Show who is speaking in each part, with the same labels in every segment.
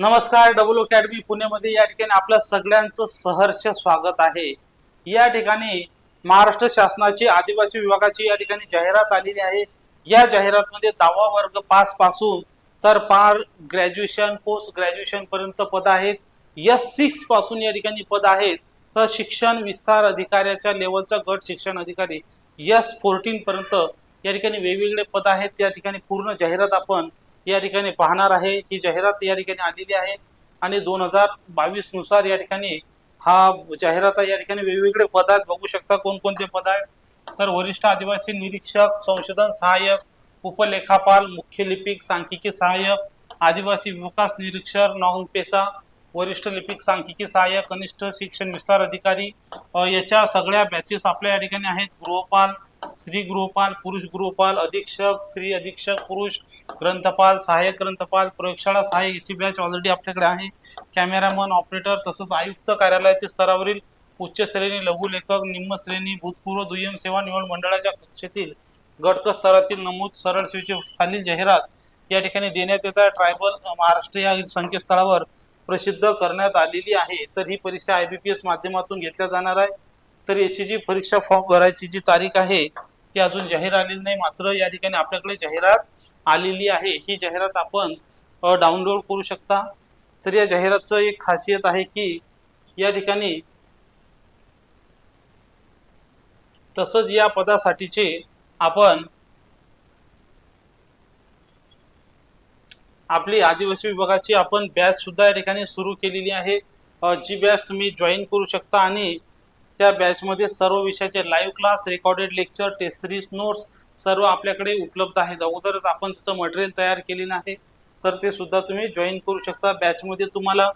Speaker 1: नमस्कार double academy पुण्यामध्ये या ठिकाणी आपल्या सगळ्यांचं सहर्ष स्वागत आहे. या ठिकाणी महाराष्ट्र शासनाची आदिवासी विभागाची या ठिकाणी जाहिरात आलेली आहे. या जाहिरातमध्ये दहावा वर्ग पासपासून तर पार ग्रॅज्युएशन पोस्ट ग्रॅज्युएशन पर्यंत पद आहेत. एस सिक्सपासून या ठिकाणी पद आहेत. तर शिक्षण विस्तार अधिकाऱ्याच्या लेवलचा गट शिक्षण अधिकारी एस फोर्टीन पर्यंत या ठिकाणी वेगवेगळे पद आहेत. त्या ठिकाणी पूर्ण जाहिरात आपण या ठिकाणी पाहणार आहे ही जाहिरात या ठिकाणी आलेली आहे आणि दोन हजार बावीसनुसार या ठिकाणी हा जाहिरात या ठिकाणी वेगवेगळे पद आहेत बघू शकता. कोणकोणते पद आहेत तर वरिष्ठ आदिवासी निरीक्षक संशोधन सहाय्यक उपलेखापाल मुख्य लिपिक सांख्यिकी सहाय्यक आदिवासी विकास निरीक्षक नॉन पेसा वरिष्ठ लिपिक सांख्यिकी सहाय्यक कनिष्ठ शिक्षण विस्तार अधिकारी याच्या सगळ्या बॅचेस आपल्या या ठिकाणी आहेत. गृहपाल स्त्री गृहपाल पुरुष गृहपाल अधीक्षक स्त्री अधीक्षक पुरुष ग्रंथपाल सहाय्यक ग्रंथपाल प्रयोगशाळा सहाय्यक याची बॅच ऑलरेडी आपल्याकडे आहे. कॅमेरामन ऑपरेटर तसंच आयुक्त कार्यालयाच्या स्तरावरील उच्च श्रेणी लघुलेखक निम्न श्रेणी भूतपूर्व दुय्यम सेवा निवड मंडळाच्या कक्षेतील गटक स्तरातील नमूद सरळ सेवेची खालील जाहिरात या ठिकाणी देण्यात येत आहे. ट्रायबल महाराष्ट्र या संकेतस्थळावर प्रसिद्ध करण्यात आलेली आहे. तर ही परीक्षा आय बी पी एस माध्यमातून घेतल्या जाणार आहे. तर याची जी परीक्षा फॉर्म भरायची जी तारीख आहे ती अजून जाहीर आलेली नाही. मात्र या ठिकाणी आपल्याकडे जाहिरात आलेली आहे. ही जाहिरात आपण डाउनलोड करू शकता. तर या जाहिरातचं एक खासियत आहे की या ठिकाणी तसंच या पदासाठीचे आपण आपली आदिवासी विभागाची आपण बॅच सुद्धा या ठिकाणी सुरू केलेली आहे. जी बॅच तुम्ही जॉईन करू शकता आणि त्या बॅचमध्ये सर्व विषयाचे live class recorded lecture test series notes सर्व आपल्याकडे उपलब्ध आहेत. अगोदरच आपण त्याचं मटेरियल तयार केलेलं आहे. तर ते सुद्धा तुम्ही जॉईन करू शकता. बॅचमध्ये तुम्हाला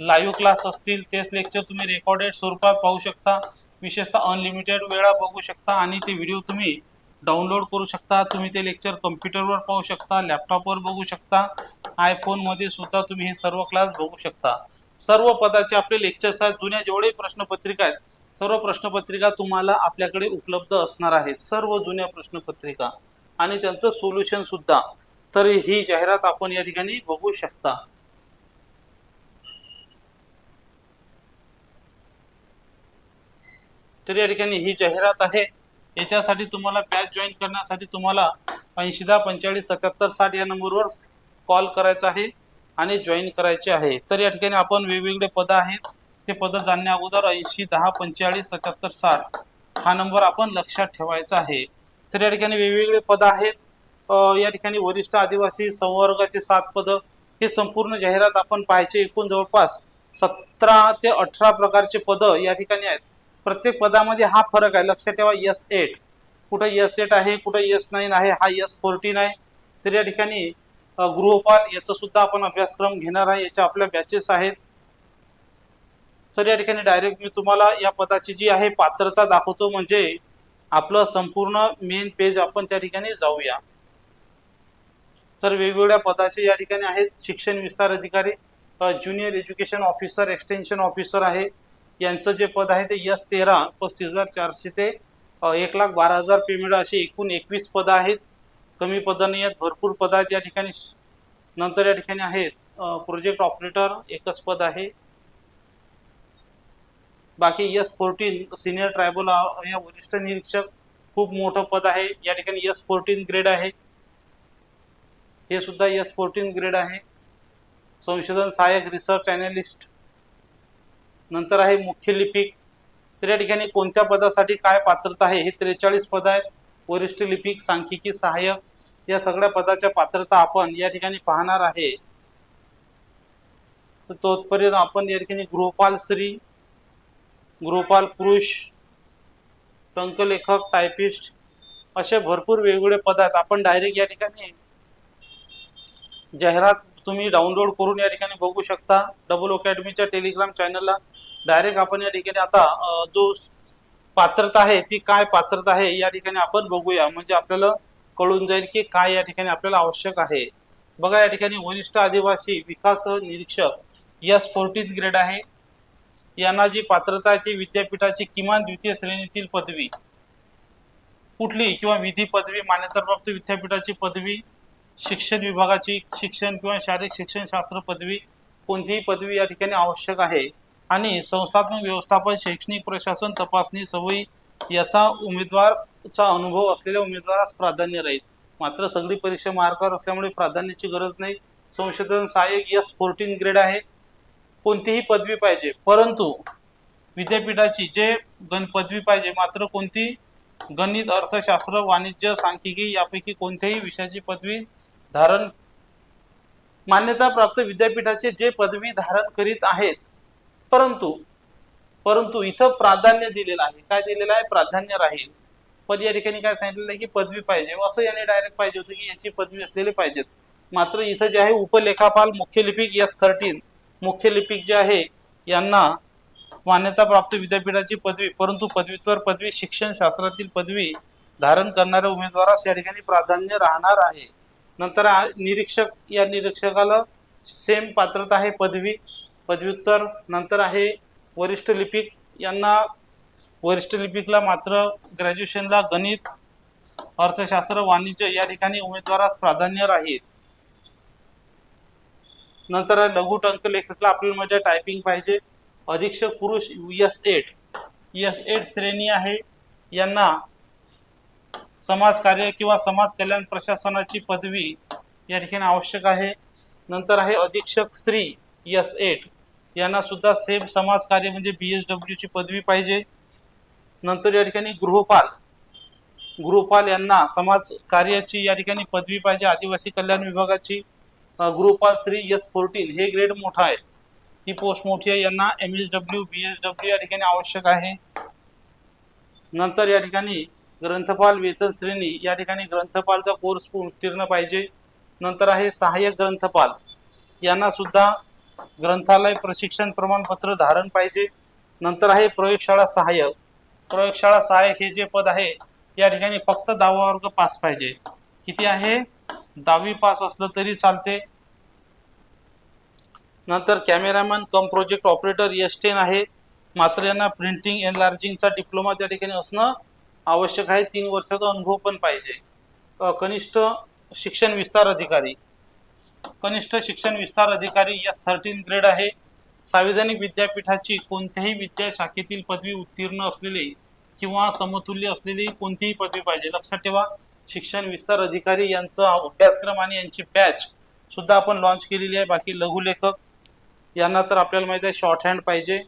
Speaker 1: लाईव्ह क्लास असतील तेच लेक्चर तुम्ही रेकॉर्डेड स्वरूपात पाहू शकता. विशेषतः अनलिमिटेड वेळा बघू शकता आणि ते व्हिडिओ तुम्ही डाउनलोड करू शकता. तुम्ही ते लेक्चर कम्प्युटरवर पाहू शकता लॅपटॉपवर बघू शकता. आयफोनमध्ये सुद्धा तुम्ही हे सर्व क्लास बघू शकता. सर्व पदाचे आपले लेक्चर्स आहेत. जुन्या जेवढे प्रश्नपत्रिका आहेत सर्व प्रश्नपत्रिका तुम्हाला आपल्याकडे उपलब्ध असणार आहेत. सर्व जुन्या प्रश्नपत्रिका. आणि त्यांचं सोल्युशन सुद्धा. तर ही जाहिरात आपण या ठिकाणी बघू शकता. तर या ठिकाणी ही जाहिरात आहे. याच्यासाठी तुम्हाला बॅच जॉईन करण्यासाठी तुम्हाला ऐंशी दहा पंचेचाळीस सत्याहत्तर साठ या नंबरवर कॉल करायचा आहे आणि जॉईन करायचे आहे. तर या ठिकाणी आपण वेगवेगळे पद आहेत. ते पद जाणण्या अगोदर ऐंशी दहा पंचेचाळीस सत्याहत्तर साठ हा नंबर आपण लक्षात ठेवायचा आहे. तर या ठिकाणी वेगवेगळे पद आहेत. या ठिकाणी वरिष्ठ आदिवासी संवर्गाचे सात पद हे संपूर्ण जाहिरात आपण पाहायचे. एकूण जवळपास सतरा ते अठरा प्रकारचे पद या ठिकाणी आहेत. प्रत्येक पदामध्ये हा फरक आहे. लक्षात ठेवा एस एट. कुठं एस एट आहे कुठं एस नाईन आहे हा एस फोर्टीन आहे. तर या ठिकाणी गृहपाल याचा सुद्धा आपण अभ्यासक्रम घेणार आहे. याच्या आपल्या बॅचेस आहेत. तर या ठिकाणी डायरेक्ट मी तुम्हाला या पदाची जी आहे पात्रता दाखवतो म्हणजे आपलं संपूर्ण मेन पेज आपण त्या ठिकाणी जाऊया. तर वेगवेगळ्या पदाचे या ठिकाणी आहेत. शिक्षण विस्तार अधिकारी junior education officer extension officer आहे. यांचं जे पद आहे ते यस तेरा पस्तीस हजार चारशे ते एक लाख बारा हजार पेमेंट असे एकूण एकवीस पदं आहेत. कमी पदं नाही आहेत भरपूर पदं आहेत या ठिकाणी. नंतर या ठिकाणी आहेत प्रोजेक्ट ऑपरेटर एकच पद आहे. बाकी यस फोर्टीन सिनियर ट्रायबल या वरिष्ठ निरीक्षक खूप मोठं पद आहे. या ठिकाणी यस फोर्टीन ग्रेड आहे. हे सुद्धा यस फोर्टीन ग्रेड आहे. संशोधन सहाय्यक रिसर्च अॅनालिस्ट नंतर आहे मुख्य लिपिक. तर या ठिकाणी कोणत्या पदासाठी काय पात्रता आहे? हे त्रेचाळीस पद आहेत. वरिष्ठ लिपिक सांख्यिकी सहाय्यक या सगळ्या पदाच्या पात्रता आपण या ठिकाणी पाहणार आहे. तर तोपर्यंत आपण या ठिकाणी गृहपाल श्री गृहपाल पुरुष टंकलेखक टायपिस्ट असे भरपूर वेगवेगळे पद आहेत. आपण डायरेक्ट या ठिकाणी जाहिरात तुम्ही डाउनलोड करून या ठिकाणी बघू शकता. डबल अकॅडमीच्या टेलिग्राम चॅनलला डायरेक्ट आपण या ठिकाणी आता जो पात्रता आहे ती काय पात्रता आहे या ठिकाणी आपण बघूया. म्हणजे आपल्याला कळून जाईल की काय या ठिकाणी आपल्याला आवश्यक आहे. बघा या ठिकाणी वरिष्ठ आदिवासी विकास निरीक्षक या फोर्टीन ग्रेड आहे. यांना जी पात्रता आहे ती विद्यापीठाची किमान द्वितीय श्रेणीतील पदवी कुठली किंवा विधी पदवी मान्यताप्राप्त विद्यापीठाची पदवी शिक्षण विभागाची शिक्षण किंवा शारीरिक शिक्षण शास्त्र पदवी कोणतीही पदवी या ठिकाणी आवश्यक आहे. आणि संस्थात्मक व्यवस्थापन शैक्षणिक प्रशासन तपासणी सवयी याचा उमेदवारचा अनुभव असलेल्या उमेदवारास प्राधान्य राहील. मात्र सगळी परीक्षा मार्कावर असल्यामुळे प्राधान्याची गरज नाही. संशोधन सहाय्यक यस फोर्टीन ग्रेड आहे. कोणतीही पदवी पाहिजे. परंतु विद्यापीठाची जे गण पदवी पाहिजे मात्र कोणती गणित अर्थशास्त्र वाणिज्य सांख्यिकी यापैकी कोणत्याही विषयाची पदवी धारण मान्यता प्राप्त विद्यापीठाचे जे पदवी धारण करीत आहेत. परंतु परंतु इथं प्राधान्य दिलेलं आहे. काय दिलेलं आहे? प्राधान्य राहील. पण या ठिकाणी काय सांगितलेलं आहे की पदवी पाहिजे. असं याने डायरेक्ट पाहिजे होतं की याची पदवी असलेली पाहिजेत. मात्र इथं जे आहे उपलेखापाल मुख्य लिपिक एस थर्टीन मुख्य लिपिक जे आहे यांना मान्यताप्राप्त विद्यापीठाची पदवी परंतु पदव्युत्तर पदवी शिक्षण शास्त्रातील पदवी धारण करणाऱ्या उमेदवारास या ठिकाणी प्राधान्य राहणार आहे. नंतर निरीक्षक या निरीक्षकाला सेम पात्रता आहे पदवी पदव्युत्तर नंतर आहे वरिष्ठ लिपिक. यांना वरिष्ठ लिपिकला मात्र ग्रॅज्युएशनला गणित अर्थशास्त्र वाणिज्य या ठिकाणी उमेदवारास प्राधान्य राहील. नंतर आहे लघु टंक लेखकला आपल्याला म्हणजे टायपिंग पाहिजे. अधीक्षक पुरुष एस एट. एस एट श्रेणी आहे. यांना समाजकार्य किंवा समाज कल्याण प्रशासनाची पदवी या ठिकाणी आवश्यक आहे. नंतर आहे अधीक्षक श्री एस एट. यांना सुद्धा सेम समाजकार्य म्हणजे बी एस डब्ल्यूची पदवी पाहिजे. नंतर या ठिकाणी गृहपाल. गृहपाल यांना समाज कार्याची या ठिकाणी पदवी पाहिजे. आदिवासी कल्याण विभागाची. गुरुपाल श्री एस फोर्टीन हे ग्रेड मोठा आहे. ही पोस्ट मोठी आहे. यांना M S W B S W या ठिकाणी आवश्यक आहे. नंतर या ठिकाणी ग्रंथपाल वेतन श्रेणी या ठिकाणी ग्रंथपालचा कोर्स उत्तीर्ण पाहिजे. नंतर आहे सहाय्यक ग्रंथपाल. यांना सुद्धा ग्रंथालय प्रशिक्षण प्रमाणपत्र धारण पाहिजे. नंतर आहे प्रयोगशाळा सहाय्यक. प्रयोगशाळा सहाय्यक हे जे पद आहे या ठिकाणी फक्त दहावा वर्ग पास पाहिजे. किती आहे? दहावी पास असलं तरी चालते. नंतर cameraman cum project operator S ten आहे. मात्र यांना प्रिंटिंग एनलार्जिंगचा डिप्लोमा त्या ठिकाणी असणं आवश्यक आहे. तीन वर्षाचा अनुभव पण पाहिजे. कनिष्ठ शिक्षण विस्तार अधिकारी. कनिष्ठ शिक्षण विस्तार अधिकारी एस थर्टीन ग्रेड आहे. सार्वजनिक विद्यापीठाची कोणत्याही विद्या शाखेतील पदवी उत्तीर्ण असलेली किंवा समतुल्य असलेली कोणतीही पदवी पाहिजे. लक्षात ठेवा शिक्षण विस्तार अधिकारी यांचा अभ्यासक्रम आणि यांची बॅच सुद्धा आपण लॉन्च केलेली आहे. बाकी लघुलेखक यांना तर आपल्याला माहिती आहे शॉर्ट हँड पाहिजे.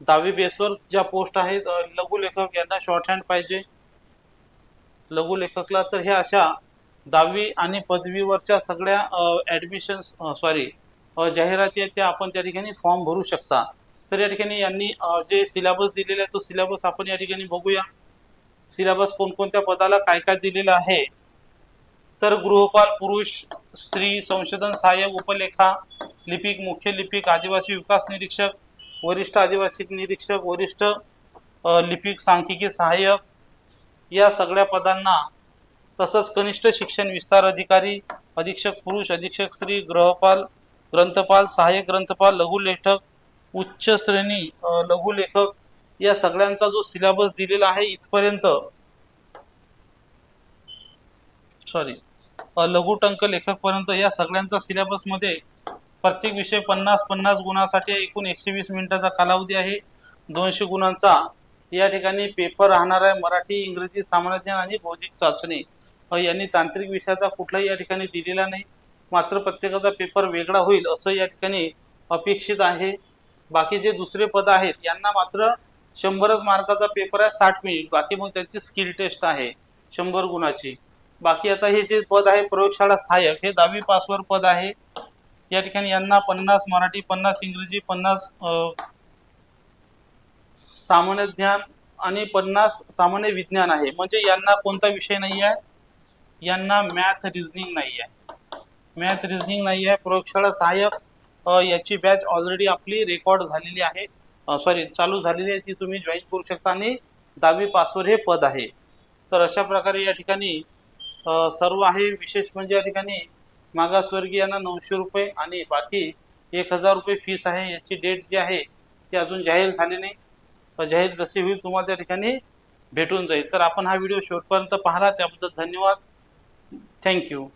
Speaker 1: दहावी बेसवर ज्या पोस्ट आहेत लघुलेखक यांना शॉर्ट हँड पाहिजे. लघुलेखकला तर हे अशा दहावी आणि पदवीवरच्या सगळ्या ॲडमिशन सॉरी जाहिराती आहेत त्या आपण त्या ठिकाणी फॉर्म भरू शकता. तर या ठिकाणी यांनी जे सिलेबस दिलेला आहे तो सिलेबस आपण या ठिकाणी बघूया. सिलेबस कोणकोणत्या पदाला काय काय दिलेलं आहे? तर गृहपाल पुरुष स्त्री संशोधन सहाय्यक उपलेखा लिपिक मुख्य लिपिक आदिवासी विकास निरीक्षक वरिष्ठ आदिवासी निरीक्षक वरिष्ठ लिपिक सांख्यिकी सहाय्यक या सगळ्या पदांना तसंच कनिष्ठ शिक्षण विस्तार अधिकारी अधीक्षक पुरुष अधीक्षक स्त्री गृहपाल ग्रंथपाल सहाय्यक ग्रंथपाल लघुलेखक उच्च श्रेणी लघुलेखक या सगळ्यांचा जो सिलेबस दिलेला आहे इथपर्यंत. सॉरी लघुटंक लेखकपर्यंत या सगळ्यांचा सिलेबसमध्ये प्रत्येक विषय पन्नास पन्नास गुणासाठी एकूण एकशे वीस मिनिटाचा कालावधी आहे. दोनशे गुणांचा या ठिकाणी पेपर राहणार आहे मराठी इंग्रजी सामान्य ज्ञान आणि बौद्धिक चाचणी. यांनी तांत्रिक विषयाचा कुठलाही या ठिकाणी दिलेला नाही. मात्र प्रत्येकाचा पेपर वेगळा होईल असं या ठिकाणी अपेक्षित आहे. बाकी जे दुसरे पद आहेत यांना मात्र शंभरच मार्काचा पेपर आहे साठ मिनिट. बाकी मग त्यांची स्किल टेस्ट आहे शंभर गुणाची. बाकी आता हे जे पद आहे प्रयोगशाळा सहाय्यक हे दहावी पासवर पद आहे. या ठिकाणी यांना पन्नास मराठी पन्नास इंग्रजी पन्नास सामान्य ज्ञान आणि पन्नास सामान्य विज्ञान आहे. म्हणजे यांना कोणता विषय नाही आहे यांना मॅथ रिझनिंग नाही आहे मॅथ रिझनिंग नाही आहे प्रयोगशाळा सहाय्यक याची बॅच ऑलरेडी आपली रेकॉर्ड झालेली आहे. सॉरी चालू झालेली आहे ती तुम्ही जॉईन करू शकता आणि दहावी पासवर हे पद आहे. तर अशा प्रकारे या ठिकाणी सर्व आहे. विशेष म्हणजे या ठिकाणी मागासवर्गीयांना नऊशे रुपये आणि बाकी एक हजार रुपये फीस आहे. याची डेट जी आहे ती अजून जाहीर झाली नाही. जाहीर जशी होईल तुम्हाला त्या ठिकाणी भेटून जाईल. तर आपण हा व्हिडिओ शेवटपर्यंत पाहिला. त्याबद्दल धन्यवाद. थँक्यू